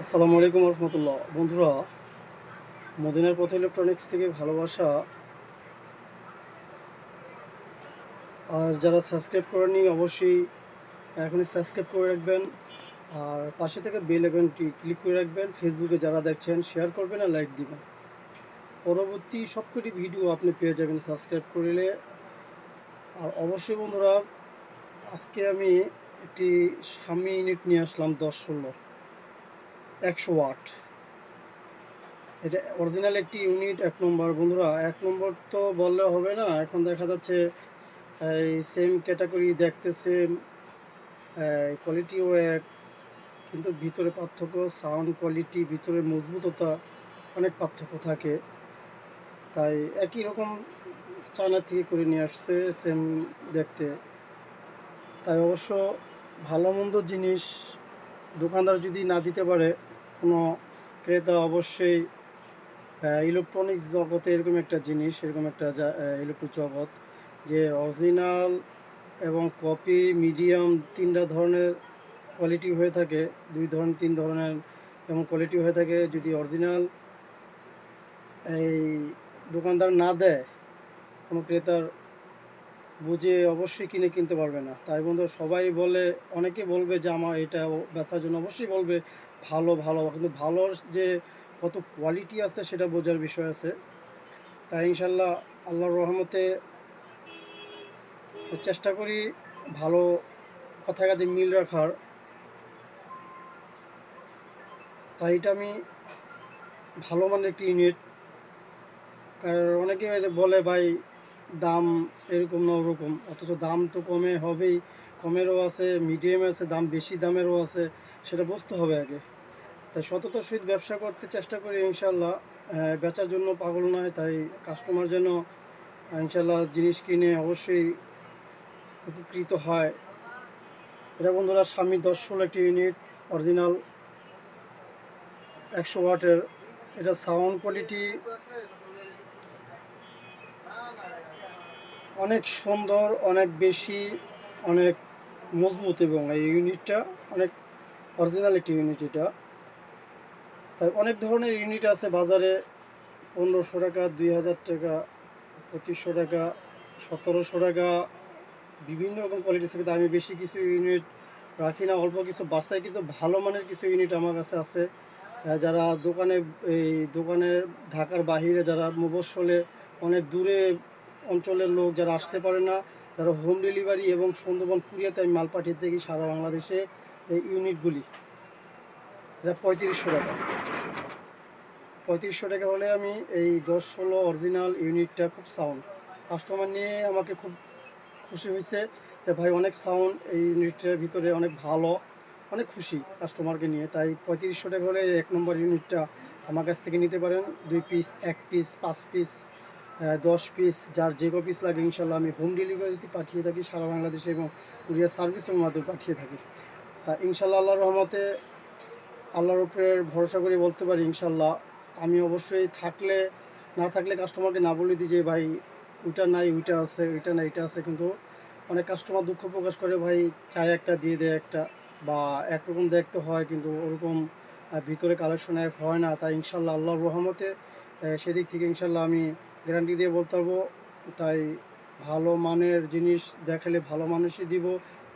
আসসালামু আলাইকুম রহমতুল্লাহ। বন্ধুরা, মদিনার পথ ইলেকট্রনিক্স থেকে ভালোবাসা। আর যারা সাবস্ক্রাইব করেনি অবশ্যই এখনই সাবস্ক্রাইব করে রাখবেন। আর পাশে থেকে বেল আইকনটি ক্লিক করে রাখবেন। ফেসবুকে যারা দেখছেন শেয়ার করবেন আর লাইক দিবেন। পরবর্তী সবকটি ভিডিও আপনি পেয়ে যাবেন সাবস্ক্রাইব করলে। আর অবশ্যই বন্ধুরা, আজকে আমি একটি স্বামী ইউনিট নিয়ে আসলাম দশ ষোলো। একশো ওয়াট। এটা অরিজিনাল একটি ইউনিট এক নম্বর বন্ধুরা, এক নম্বর তো বললে হবে না। এখন দেখা যাচ্ছে, এই সেম ক্যাটাগরি দেখতে সেম কোয়ালিটিও এক, কিন্তু ভিতরে পার্থক্য সাউন্ড কোয়ালিটি ভিতরে মজবুততা অনেক পার্থক্য থাকে। তাই একই রকম চায়না থেকে করে নিয়ে আসছে সেম দেখতে। তাই অবশ্য ভালো মন্দ জিনিস দোকানদার যদি না দিতে পারে, কোনো ক্রেতা অবশ্যই ইলেকট্রনিক্স জগতে এরকম একটা জিনিস, এরকম একটা ইলেকট্রিক জগৎ, যে অরিজিনাল এবং কপি মিডিয়াম তিনটা ধরনের কোয়ালিটি হয়ে থাকে, দুই ধরনের তিন ধরনের এবং কোয়ালিটি হয়ে থাকে, যদি অরিজিনাল এই দোকানদার না দেয়, কোনো ক্রেতার বুঝে অবশ্যই কিনে কিনতে পারবে না। তাই বন্ধু, সবাই বলে, অনেকে বলবে যে আমার এটা বেচার জন্য অবশ্যই বলবে, ভালো ভালো, কিন্তু ভালোর যে কত কোয়ালিটি আছে সেটা বোঝার বিষয় আছে। তাই ইনশাল্লাহ আল্লাহর রহমতে চেষ্টা করি ভালো কথা কাজে মিল রাখার। তাই এটা আমি ভালো মানের একটি ইউনিট কারণ অনেকে বলে, ভাই দাম এরকম না ওরকম। অথচ দাম তো কমে হবেই। কমেরও আছে মিডিয়াম আছে, দাম বেশি দামেরও আছে, সেটা বুঝতে হবে আগে। তাই সততার সহিত ব্যবসা করতে চেষ্টা করি ইনশাল্লাহ বেচার জন্য পাগল নয়, তাই কাস্টমার যেন ইনশাল্লাহ জিনিস কিনে অবশ্যই উপকৃত হয়। এটা বন্ধুরা স্বামী দশ ষোলো একটি ইউনিট অরিজিনাল একশো ওয়াটের। এটা সাউন্ড কোয়ালিটি অনেক সুন্দর, অনেক বেশি, অনেক মজবুত এবং এই ইউনিটটা অনেক অরিজিনাল একটি ইউনিট এটা। তাই অনেক ধরনের ইউনিট আছে বাজারে, পনেরোশো টাকা, দুই হাজার টাকা, পঁচিশশো টাকা, সতেরোশো টাকা, বিভিন্ন রকম কোয়ালিটি থাকে আমি বেশি কিছু ইউনিট রাখি না, অল্প কিছু বাসায় কিন্তু ভালো মানের কিছু ইউনিট আমার কাছে আছে। যারা দোকানে, এই দোকানের ঢাকার বাহিরে, যারা মফস্বলে অনেক দূরে অঞ্চলের লোক যারা আসতে পারে না যারা হোম ডেলিভারি এবং সুন্দরবন, কুরিয়াতে আমি মাল পাঠিয়ে থাকি সারা বাংলাদেশে এই ইউনিটগুলি। এটা পঁয়ত্রিশশো টাকা। পঁয়ত্রিশশো টাকা হলে আমি এই দশ ষোলো অরিজিনাল ইউনিটটা খুব সাউন্ড কাস্টমার নিয়ে আমাকে খুব খুশি হয়েছে যে, ভাই, অনেক সাউন্ড এই ইউনিটটার ভিতরে, অনেক ভালো, অনেক খুশি কাস্টমারকে নিয়ে। তাই পঁয়ত্রিশশো টাকা হলে এক নম্বর ইউনিটটা আমার কাছ থেকে নিতে পারেন। দুই পিস এক পিস পাঁচ পিস দশ পিস যার যে ক পিস লাগে ইনশাল্লাহ আমি হোম ডেলিভারিতে পাঠিয়ে থাকি সারা বাংলাদেশে এবং কুরিয়ার সার্ভিসের মাধ্যমে পাঠিয়ে থাকি। তা ইনশাল্লাহ আল্লাহর রহমতে, আল্লাহর উপরে ভরসা করে বলতে পারি ইনশাল্লাহ, আমি অবশ্যই থাকলে, না থাকলে কাস্টমারকে না বলে দিই যে, ভাই, ওইটা নাই, ওইটা আছে ওইটা নাই, এটা আছে। কিন্তু অনেক কাস্টমার দুঃখ প্রকাশ করে, ভাই চায় একটা, দিয়ে দেয় একটা। বা একরকম দেখতে হয়, কিন্তু ওরকম ভিতরে কালেকশন এক হয় না। তাই ইনশাল্লাহ আল্লাহর রহমতে সেদিক থেকে ইনশাল্লাহ আমি গ্যারান্টি দিয়ে বলতে পারব, তাই ভালো মানের জিনিস দেখালে ভালো মানুষই দিব।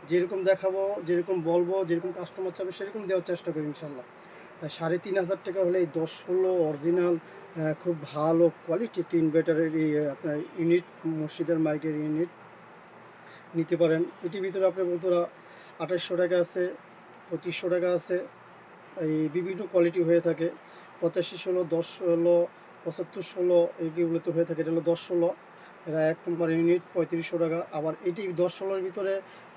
যেরকম দেখাবো, যেরকম বলব, যেরকম কাস্টমার চাবে সেরকম দেওয়ার চেষ্টা করি ইনশাল্লাহ তাই সাড়ে তিন হাজার টাকা হলে এই দশ ষোলো অরিজিনাল খুব ভালো কোয়ালিটি একটি ইনভার্টারের আপনার ইউনিট মসজিদের মাইকের ইউনিট নিতে পারেন। এটির ভিতরে আপনার বন্ধুরা আঠাশশো টাকা আছে, পঁচিশশো টাকা আছে, এই বিভিন্ন কোয়ালিটি হয়ে থাকে। পঁচাশি ষোলো, দশ ষোলো পঁচাত্তর ষোলো এইগুলোতে হয়ে থাকে, এটা হলো দশ ষোলো। এরা এক নম্বর ইউনিট, পঁয়ত্রিশশো টাকা। আবার এটি দশ ষোলোর ভিতরে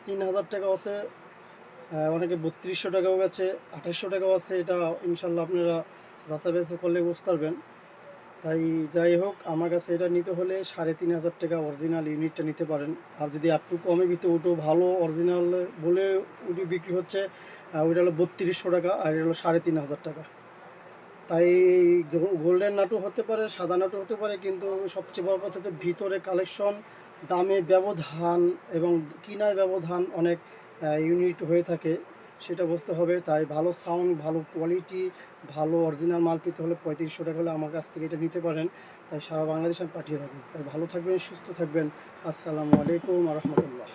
তিন হাজার টাকা আছে। অনেকে বত্রিশশো টাকাও আছে আঠাশশো টাকাও আছে। এটা ইনশাল্লাহ আপনারা যাচাই বাছাই করলে বুঝতে পারবেন। তাই যাই হোক, আমার কাছে এটা নিতে হলে সাড়ে তিন হাজার টাকা অরিজিনাল ইউনিটটা নিতে পারেন। আর যদি একটু কমে ভিতরে ওটো ভালো অরিজিনাল বলে ওটি বিক্রি হচ্ছে ওইটা হলো বত্রিশশো টাকা, আর এটা হলো সাড়ে তিন হাজার টাকা। তাই গোল্ডেন নাটু হতে পারে, সাদা নাটু হতে পারে, কিন্তু সবচেয়ে বড় কথা হচ্ছে ভিতরে কালেকশন দামে ব্যবধান এবং কিনায় ব্যবধান অনেক ইউনিট হয়ে থাকে, সেটা বুঝতে হবে। তাই ভালো সাউন্ড ভালো কোয়ালিটি ভালো অরিজিনাল মাল পেতে হলে পঁয়ত্রিশশো টাকা হলে আমার কাছ থেকে এটা নিতে পারেন। তাই সারা বাংলাদেশ আমি পাঠিয়ে থাকি। তাই ভালো থাকবেন, সুস্থ থাকবেন। আসসালামু আলাইকুম রহমতুল্লাহ।